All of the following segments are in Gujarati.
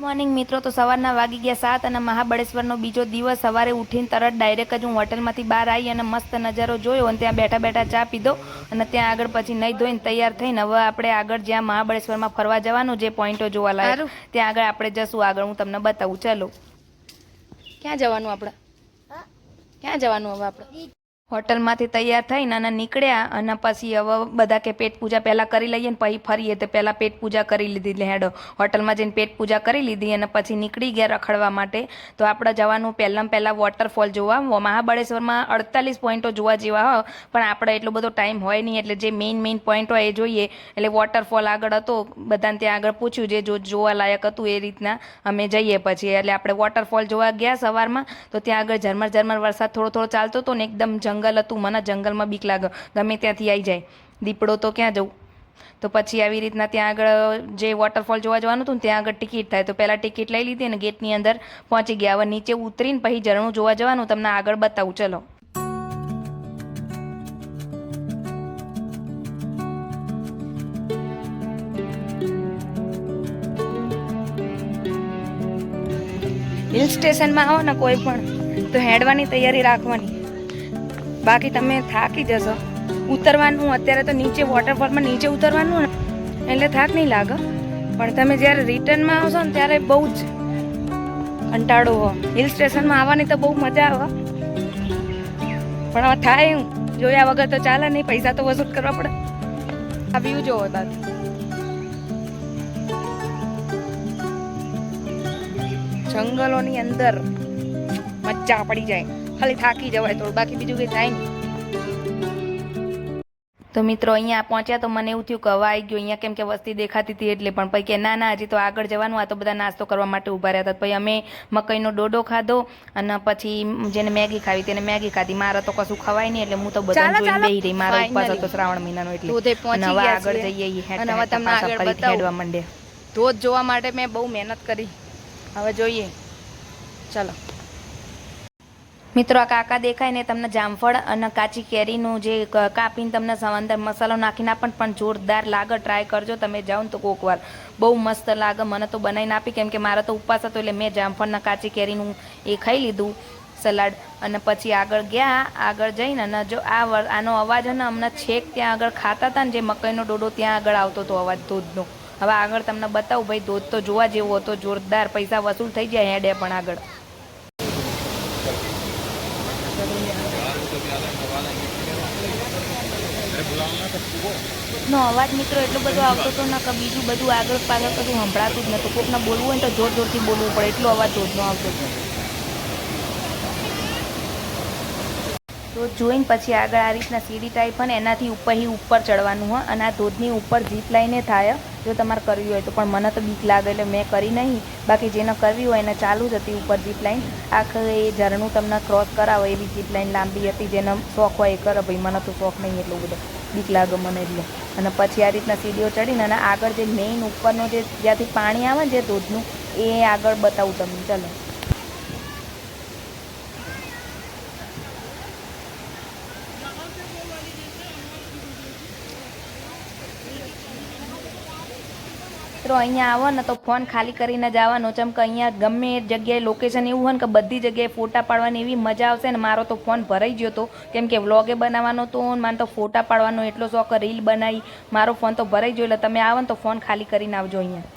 મોર્નિંગ મિત્રો તો સવારના વાગી ગયા સાત અને મહાબળેશ્વરનો બીજો દિવસ. સવારે ઉઠીને તરત ડાયરેક્ટ જ હું હોટલમાંથી બહાર આવી અને મસ્ત નજારો જોયો અને ત્યાં બેઠા બેઠા ચા પીધો અને ત્યાં આગળ પછી નહીં ધોઈને તૈયાર થઈને હવે આપણે આગળ જ્યાં મહાબળેશ્વરમાં ફરવા જવાનું જે પોઈન્ટો જોવા લાગ્યું ત્યાં આગળ આપણે જશું. આગળ હું તમને બતાવું. ચલો. ક્યાં જવાનું આપણે ક્યાં જવાનું હવે આપણે હોટલમાંથી તૈયાર થઈને અને નીકળ્યા અને પછી હવે બધા કે પેટ પૂજા પહેલાં કરી લઈએ ને પછી ફરીએ તો પહેલાં પેટ પૂજા કરી લીધી હેડો હોટલમાં જઈને પેટ પૂજા કરી લીધી અને પછી નીકળી ગયા રખડવા માટે. તો આપણે જવાનું પહેલાં પહેલાં વોટરફોલ જોવા. મહાબળેશ્વરમાં અડતાલીસ પોઈન્ટો જોવા જેવા હો. પણ આપણે એટલો બધો ટાઈમ હોય નહીં. એટલે જે મેઇન મેઇન પોઈન્ટ હોય એ જોઈએ. એટલે વોટરફોલ આગળ હતો. બધાને ત્યાં આગળ પૂછ્યું જે જો, જોવા લાયક હતું એ રીતના અમે જઈએ પછી. એટલે આપણે વોટરફોલ જોવા ગયા સવારમાં. તો ત્યાં આગળ ઝરમર ઝરમર વરસાદ થોડો થોડો ચાલતો હતો ને એકદમ જંગલ હતું, મને જંગલમાં બીક લાગે. ગમે ત્યાંથી આવી જાય. દીપડો તો ક્યાં જવું? તો પછી આવી રીતના ત્યાં આગળ જે વોટરફોલ જોવા જવાનું હતું ત્યાં આગળ ટિકિટ થાય. તો પહેલાં ટિકિટ લઈ લીધી અને ગેટની અંદર પહોંચી ગયા. હવે નીચે ઉતરીને પછી ઝરણું જોવા જવાનું. તમને આગળ બતાવું. ચલો. હિલ સ્ટેશનમાં આવો ને કોઈ પણ, તો હેડવાની તૈયારી રાખવાની. બાકી તમે થાકી જશો. ઉતરવાનું, અત્યારે તો નીચે વોટરફોલમાં નીચે ઉતરવાનું ને, એટલે થાક નહીં લાગે. પણ તમે જ્યારે રિટર્નમાં આવશો ને, ત્યારે બહુ જ કંટાળો હો. હિલ સ્ટેશનમાં આવવાની તો બહુ મજા આવે. પણ હવે થાય એવું જોયા વગર તો ચાલે નહીં, પૈસા તો વસૂલ કરવા પડે. આ વ્યૂ જોવો બાકી જંગલોની અંદર મજા પડી જાય. ખાલી થાકી જવાય થોડું બાકી બીજું કંઈ થાય નહીં. તો મિત્રો અહીંયા પહોંચ્યા તો મને એવું થયું કે હવે આવી ગયો. અહીંયા કેમ કે વસ્તી દેખાતી હતી એટલે પણ પછી કે ના ના હજી તો આગળ જવાનું. આ તો બધા નાસ્તો કરવા માટે ઊભા રહ્યા હતા. પછી અમે મકઈનો ડોડો ખાધો અને પછી જેને મેગી ખાવી તેને મેગી ખાધી. મારે તો કશું ખવાય નહીં એટલે હું તો બધા જોઈને બેહી રહી. મારો ઉપવાસ. હતો શ્રાવણ મહિનાનો એટલે. અને હવે આગળ જઈએ ઈ અને હવે તમને આગળ ફરીથી હેડવા માંડે. ધોધ જોવા માટે મેં બહુ મહેનત કરી. હવે જોઈએ. ચલો. મિત્રો, આ કાકા દેખાય ને, તમને જામફળ અને કાચી કેરીનું જે કાપીને તમને અંદર મસાલો નાખીને પણ પણ જોરદાર લાગે. ટ્રાય કરજો, તમે જાઓ ને તો કોક વાર. બહુ મસ્ત લાગે. મને તો બનાવીને આપી, કેમ કે મારા તો ઉપવાસ હતો એટલે મેં જામફળના કાચી કેરીનું એ ખાઈ લીધું સલાડ. અને પછી આગળ ગયા, આગળ જઈને, અને જો આ આનો અવાજ અને અમને છેક ત્યાં આગળ ખાતા હતા ને, જે મકાઈનો ડોડો ત્યાં આગળ આવતો હતો અવાજ, ધોધનો. હવે આગળ તમને બતાવું, ભાઈ, ધોધ તો જોવા જેવો હતો, જોરદાર પૈસા વસૂલ થઈ જાય હેડે પણ આગળ. નો અવાજ મિત્રો એટલો બધો આવતો હતો ને કે બીજું બધું આગળ પાછળ કશું સંભળાતું જ નહોતું કોકને બોલવું હોય ને તો જોર જોરથી બોલવું પડે. એટલો અવાજ જોરનો આવતો હતો. તો જોઈને પછી આગળ આ રીતના સીડી ટાઈપ અને એનાથી એનાથી ઉપરથી ઉપર ચડવાનું હોય અને આ ધોધની ઉપર જીપ લાઈને થાય, જો તમારે કરવી હોય તો. પણ મને તો બીક લાગે એટલે મેં કરી નહીં. બાકી જેને કરવી હોય એને ચાલુ જ હતી ઉપર જીપ લાઈન આખરે એ ઝરણું તમને ક્રોસ કરાવે એવી જીપ લાઈન લાંબી હતી જેને શોખ હોય એ કરો ભાઈ, મને તો શોખ નહીં એટલું બધું. બીક લાગે મને એટલે. અને પછી આ રીતના સીડીઓ ચડીને અને આગળ જે મેઇન ઉપરનો જે જ્યાંથી પાણી આવે ને જે ધોધનું, એ આગળ બતાવું તમને. ચાલો. મિત્રો અહીંયા આવો ને તો ફોન ખાલી કરીને જ આવવાનો ચમ કે અહીંયા ગમે એ જગ્યાએ લોકેશન એવું હોય ને કે બધી જગ્યાએ ફોટા પાડવાની એવી મજા આવશે ને મારો તો ફોન ભરાઈ ગયો હતો કેમ કે વ્લોગે બનાવવાનો તો ને મને તો ફોટા પાડવાનો એટલો શોખ રીલ બનાવી. મારો ફોન તો ભરાઈ ગયો એટલે તમે આવો ને તો ફોન ખાલી કરીને આવજો અહીંયા.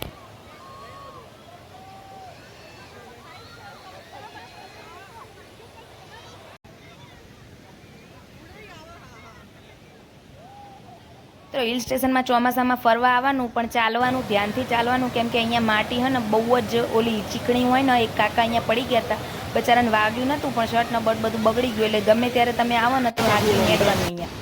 તો હિલ સ્ટેશનમાં ચોમાસામાં ફરવા આવવાનું પણ ચાલવાનું ધ્યાનથી ચાલવાનું કેમ કે અહીંયા માટી હે ને બહુ જ ઓલી ચીકણી હોય ને એક કાકા અહીંયા પડી ગયા હતા. બચારાને વાગ્યું નહોતું પણ શર્ટ ને બટ બધું બગડી ગયું એટલે ગમે ત્યારે તમે આવો ને તો આગળ હેડવાનું અહીંયા.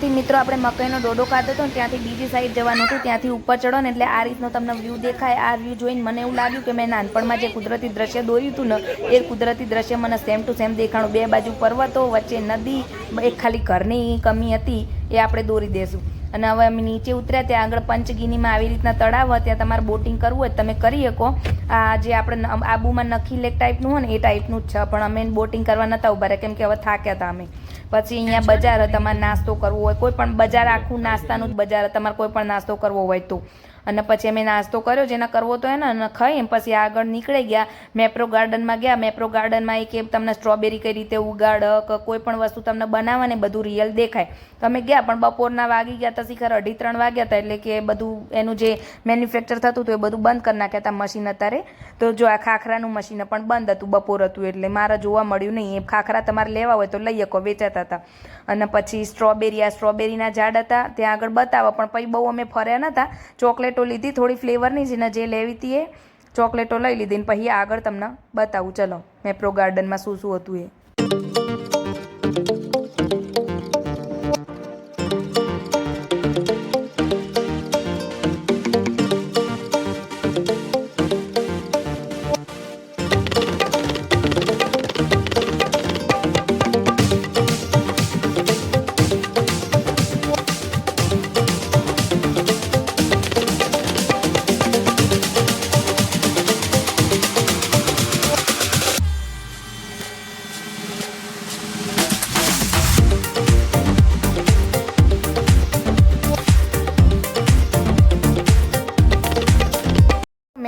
તે મિત્રો આપણે મકાઈનો ડોડો ખાધો હતો ને ત્યાંથી બીજી સાઈડ જવાનું હતું ત્યાંથી ઉપર ચડો ને એટલે આ રીતનો તમને વ્યૂ દેખાય આ વ્યૂ જોઈને મને એવું લાગ્યું કે મેં નાનપણમાં જે કુદરતી દ્રશ્ય દોર્યું હતું ને એ કુદરતી દ્રશ્ય મને સેમ ટુ સેમ દેખાણું. બે બાજુ પર્વતો વચ્ચે નદી એક ખાલી ઘરની કમી હતી એ આપણે દોરી દેશું. અને હવે અમે નીચે ઉતર્યા ત્યાં આગળ પંચગીનીમાં આવી રીતના તળાવ હોય ત્યાં તમારે બોટિંગ કરવું હોય તમે કરી શકો. આ જે આપણે આબુમાં નખી લેક ટાઈપનું હોય ને એ ટાઈપનું જ છે. પણ અમે બોટિંગ કરવા નતા ઊભા રહ્યા કેમ કે હવે થાક્યા હતા અમે. પછી અહીંયા બજાર તમારે નાસ્તો કરવો હોય કોઈ પણ બજાર આખું નાસ્તાનું જ બજાર તમારે કોઈ પણ નાસ્તો કરવો હોય તો. અને પછી અમે નાસ્તો કર્યો, જેને કરવો તો એને અને ખાઈ એમ પછી આગળ નીકળી ગયા. મેપ્રો ગાર્ડનમાં ગયા. મેપ્રો ગાર્ડનમાં એ કે તમને સ્ટ્રોબેરી કઈ રીતે ઉગાડ, કે કોઈ પણ વસ્તુ તમને બનાવવાને બધું રિયલ દેખાય. તો અમે ગયા, પણ બપોરના વાગી ગયા હતા શિખર અઢી ત્રણ વાગ્યા હતા, એટલે કે બધું એનું જે મેન્યુફેક્ચર થતું હતું એ બધું બંધ કરી નાખ્યા હતા મશીન અત્યારે. તો જો આ ખાખરાનું મશીન પણ બંધ હતું બપોર હતું, એટલે મારે જોવા મળ્યું નહીં. એ ખાખરા તમારે લેવા હોય તો લઈ શકો, વેચાતા હતા. અને પછી સ્ટ્રોબેરી, આ સ્ટ્રોબેરીના ઝાડ હતા, ત્યાં આગળ બતાવો. પણ પછી બહુ અમે ફર્યા નહોતા ચોકલેટો લીધી, થોડી ફ્લેવરની જેને જે લેવી હતી એ ચોકલેટો લઈ લીધી. ને પછી આગળ તમને બતાવું. ચલો મેપ્રો ગાર્ડનમાં શું શું હતું એ.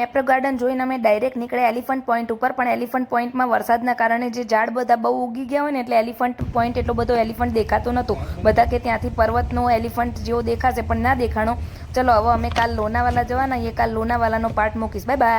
મેપ્રો ગાર્ડન જોઈને અમે ડાયરેક્ટ નીકળ્યા એલિફન્ટ પોઈન્ટ ઉપર. પણ એલિફન્ટ પોઈન્ટમાં વરસાદના કારણે જે ઝાડ બધા બહુ ઉગી ગયા હોય ને એટલે એલિફન્ટ પોઈન્ટ એટલો બધો એલિફન્ટ દેખાતો નહોતો બધા કે ત્યાંથી પર્વતનો એલિફન્ટ જેવો દેખાશે પણ ના દેખાણો. ચલો, હવે અમે કાલ લોનાવાલા જવાના, એ કાલ લોનાવાલાનો પાર્ટ મૂકીશ. Bye bye